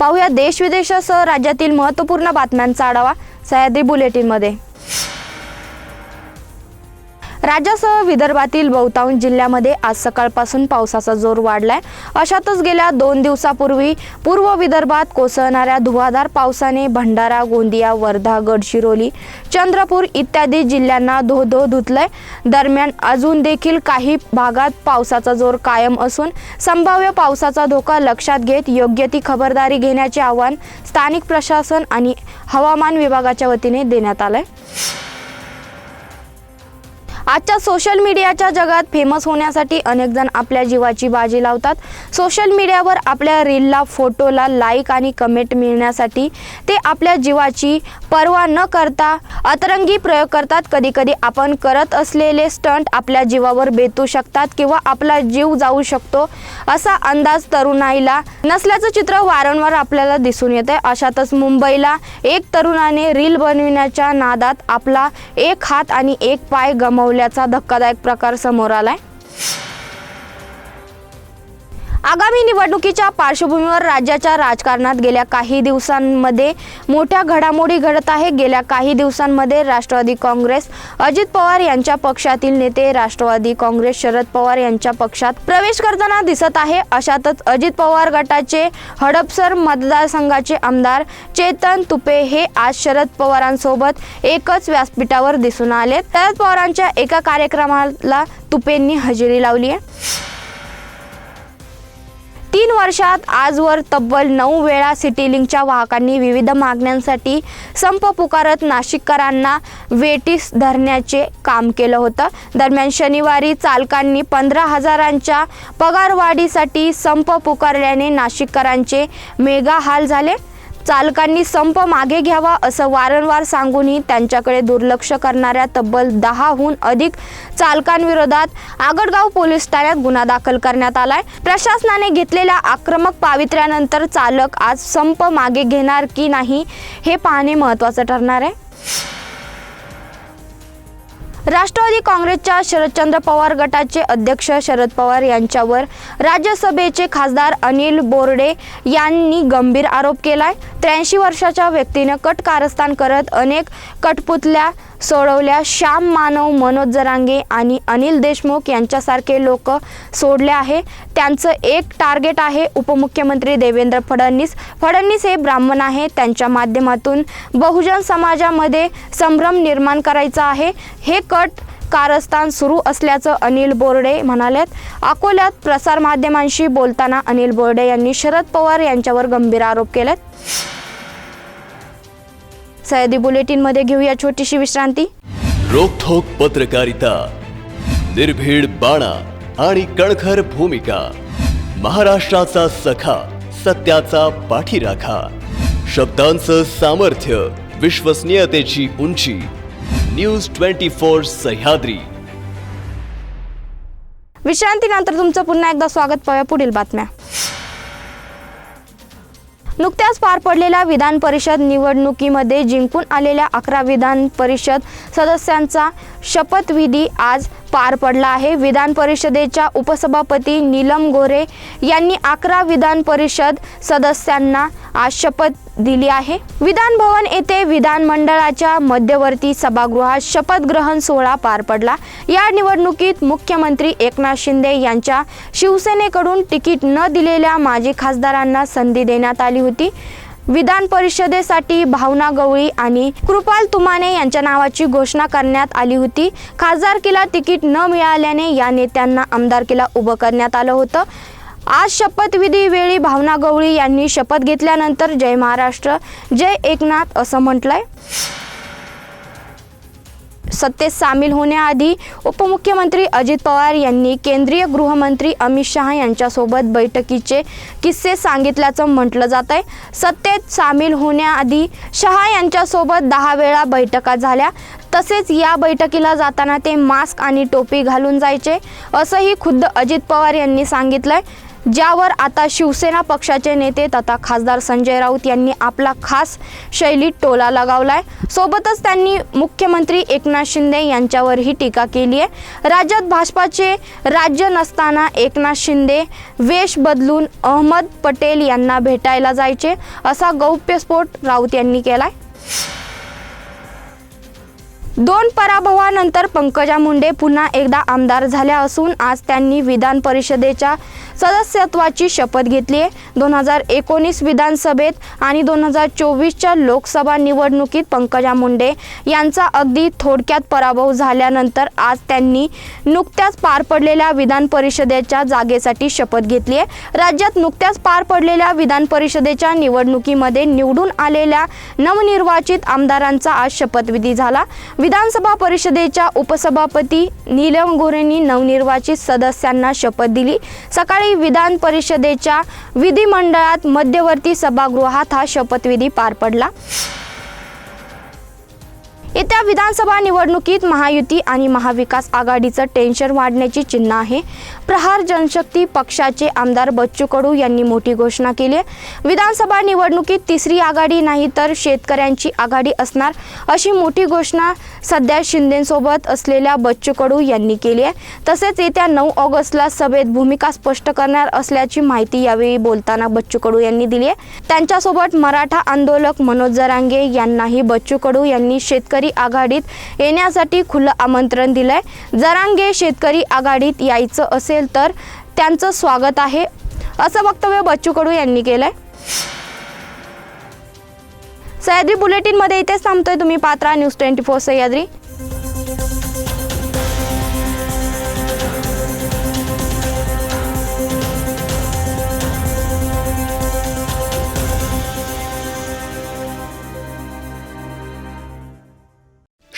पाहूया देश विदेशासह राज्यातील महत्त्वपूर्ण बातम्यांचा आढावा सह्याद्री बुलेटिनमध्ये. राज्यासह विदर्भातील बहुतांश जिल्ह्यामध्ये आज सकाळपासून पावसाचा जोर वाढलाय. अशातच गेल्या दोन दिवसापूर्वी पूर्व विदर्भात कोसळणाऱ्या धुवाधार पावसाने भंडारा गोंदिया वर्धा गडचिरोली चंद्रपूर इत्यादी जिल्ह्यांना धो धो धुतलंय. दरम्यान अजून देखील काही भागात पावसाचा जोर कायम असून संभाव्य पावसाचा धोका लक्षात घेत योग्य ती खबरदारी घेण्याचे आवाहन स्थानिक प्रशासन आणि हवामान विभागाच्या वतीने देण्यात आलंय. आजच्या सोशल मीडियाच्या जगात फेमस होण्यासाठी अनेक जण आपल्या जीवाची बाजी लावतात. सोशल मीडियावर आपल्या रीलला फोटोला लाईक आणि कमेंट मिळण्यासाठी ते आपल्या जीवाची पर्वा न करता अतरंगी प्रयोग करतात. कधी कधी आपण करत असलेले स्टंट आपल्या जीवावर बेतू शकतात किंवा आपला जीव जाऊ शकतो असा अंदाज तरुणाईला नसल्याचं चित्र वारंवार आपल्याला दिसून येते अशातच मुंबईला एक तरुणाने रील बनविण्याच्या नादात आपला एक हात आणि एक पाय गमावल्याचा धक्कादायक प्रकार समोर आलाय. आगामी निवडणुकीच्या पार्श्वभूमीवर राज्याच्या राजकारणात गेल्या काही दिवसांमध्ये मोठ्या घडामोडी घडत आहे गेल्या काही दिवसांमध्ये राष्ट्रवादी काँग्रेस अजित पवार यांच्या पक्षातील नेते राष्ट्रवादी काँग्रेस शरद पवार यांच्या पक्षात प्रवेश करताना दिसत आहे. अशातच अजित पवार गटाचे हडपसर मतदारसंघाचे आमदार चेतन तुपे हे आज शरद पवारांसोबत एकच व्यासपीठावर दिसून आले शरद पवारांच्या एका कार्यक्रमाला तुपेंनी हजेरी लावली आहे. तीन वर्षात आजवर तब्बल नऊ वेळा सिटीलिंगच्या वाहकांनी विविध मागण्यांसाठी संप पुकारत नाशिककरांना वेटीस धरण्याचे काम केलं होतं. दरम्यान शनिवारी चालकांनी पंधरा हजारांच्या पगारवाढीसाठी संप पुकारल्याने नाशिककरांचे मेगा हाल झाले. चालकांनी संप मागे घ्यावा असं वारंवार सांगूनही त्यांच्याकडे दुर्लक्ष करणाऱ्या तब्बल दहाहून अधिक चालकांविरोधात आगडगाव पोलीस ठाण्यात गुन्हा दाखल करण्यात आलाय. प्रशासनाने घेतलेल्या आक्रमक पावित्र्यानंतर चालक आज संप मागे घेणार की नाही हे पाहणे महत्त्वाचं ठरणार आहे. राष्ट्रवादी काँग्रेसच्या शरदचंद्र पवार गटाचे अध्यक्ष शरद पवार यांच्यावर राज्यसभेचे खासदार अनिल बोर्डे यांनी गंभीर आरोप केलाय. त्र्याऐंशी वर्षाच्या व्यक्तीनं कट कारस्थान करत अनेक कटपुतल्या सोडवल्या. श्याम मानव मनोज जरांगे आणि अनिल देशमुख यांच्यासारखे लोक सोडले आहे. त्यांचं एक टार्गेट आहे उपमुख्यमंत्री देवेंद्र फडणवीस. फडणवीस हे ब्राह्मण आहे. त्यांच्या माध्यमातून बहुजन समाजामध्ये संभ्रम निर्माण करायचा आहे. हे कट कारस्थान सुरू असल्याचं अनिल बोर्डे म्हणालेत अकोल्यात प्रसारमाध्यमांशी बोलताना अनिल बोर्डे यांनी शरद पवार यांच्यावर गंभीर आरोप केलेत. सह्याद्री बुलेटिनमध्ये घेऊया छोटीशी विश्रांती. रोखोक पत्रकारिता निर्भीड बाणा आणि कणखर भूमिका महाराष्ट्राचा सखा सत्याचा पाठीराखा शब्दांचं सामर्थ्य विश्वसनीयतेची उंची न्यूज ट्वेंटी फोर सह्याद्री. विश्रांतीनंतर तुमचं पुन्हा एकदा स्वागत पाहूया पुढील बातम्या. नुकत्याच पार पडलेल्या विधान परिषद निवडणुकीमध्ये जिंकून आलेल्या अकरा विधान परिषद सदस्यांचा शपथविधी आज पार पडला आहे. विधान परिषदेच्या उपसभापती नीलम गोरे यांनी अकरा विधान परिषद सदस्यांना आज शपथ दिली आहे. विधान भवन येथे विधानमंडळाच्या मध्यवर्ती सभागृहात शपथग्रहण सोहळा पार पडला. या निवडणुकीत मुख्यमंत्री एकनाथ शिंदे यांच्या शिवसेनेकडून तिकीट न दिलेल्या माजी खासदारांना संधी देण्यात आली होती. विधान परिषदेसाठी भावना गवळी आणि कृपाल तुमाने यांच्या नावाची घोषणा करण्यात आली होती. खासदारकीला तिकीट न मिळाल्याने या नेत्यांना आमदारकीला उभं करण्यात आलं होतं. आज शपथविधी वेळी भावना गवळी यांनी शपथ घेतल्यानंतर जय महाराष्ट्र जय एकनाथ असं म्हटलंय. सत्तेत सामील होण्याआधी उपमुख्यमंत्री अजित पवार यांनी केंद्रीय गृहमंत्री अमित शहा यांच्यासोबत बैठकीचे किस्से सांगितल्याचं म्हटलं जात आहे सत्तेत सामील होण्याआधी शहा यांच्यासोबत दहा वेळा बैठका झाल्या. तसेच या बैठकीला जाताना ते मास्क आणि टोपी घालून जायचे असंही खुद्द अजित पवार यांनी सांगितलं आहे ज्यावर आता शिवसेना पक्षाचे नेते तथा खासदार संजय राऊत यांनी आपला खास शैलीत टोला लगावलाय. सोबतच त्यांनी मुख्यमंत्री एकनाथ शिंदे यांच्यावरही टीका केली आहे. राज्यात भाजपाचे राज्य नसताना एकनाथ शिंदे वेश बदलून अहमद पटेल यांना भेटायला जायचे असा गौप्यस्फोट राऊत यांनी केलाय. दोन पराभवानंतर पंकजा मुंडे पुन्हा एकदा आमदार झाल्या असून आज त्यांनी विधान परिषदेच्या सदस्यत्वाची शपथ घेतली आहे. दोन हजार एकोणीस विधानसभेत आणि दोन हजार चोवीसच्या लोकसभा निवडणुकीत पंकजा मुंडे यांचा अगदी थोडक्यात पराभव झाल्यानंतर आज त्यांनी नुकत्याच पार पडलेल्या विधान परिषदेच्या जागेसाठी शपथ घेतली आहे. राज्यात नुकत्याच पार पडलेल्या विधान परिषदेच्या निवडणुकीमध्ये निवडून आलेल्या नवनिर्वाचित आमदारांचा आज शपथविधी झाला. विधानसभा परिषदेच्या उपसभापती नीलम गोरेंनी नवनिर्वाचित सदस्यांना शपथ दिली. सकाळी विधान परिषदेच्या विधिमंडळात मध्यवर्ती सभागृहात हा शपथविधी पार पडला. येत्या विधानसभा निवडणुकीत महायुती आणि महाविकास आघाडीचं टेन्शन वाढण्याची चिन्ह आहे. प्रहार जनशक्ती पक्षाचे आमदार बच्चू कडू यांनी मोठी घोषणा केली आहे. विधानसभा निवडणुकीत तिसरी आघाडी नाही तर शेतकऱ्यांची आघाडी असणार अशी मोठी घोषणा सध्या शिंदेसोबत असलेल्या बच्चू कडू यांनी केली आहे. तसेच येत्या नऊ ऑगस्टला सभेत भूमिका स्पष्ट करणार असल्याची माहिती यावेळी बोलताना बच्चू कडू यांनी दिली आहे. त्यांच्यासोबत मराठा आंदोलक मनोज जरांगे यांनाही बच्चू कडू यांनी शेतकरी शेतकरी आघाडीत येण्यासाठी खुलं आमंत्रण दिलंय. जरांगे शेतकरी आघाडीत यायचं असेल तर त्यांचं स्वागत आहे. असं वक्तव्य बच्चू कडू यांनी केलंय. सह्याद्री बुलेटिनमध्ये इथेच थांबतोय तुम्ही. Patra news twenty four Sahyadri.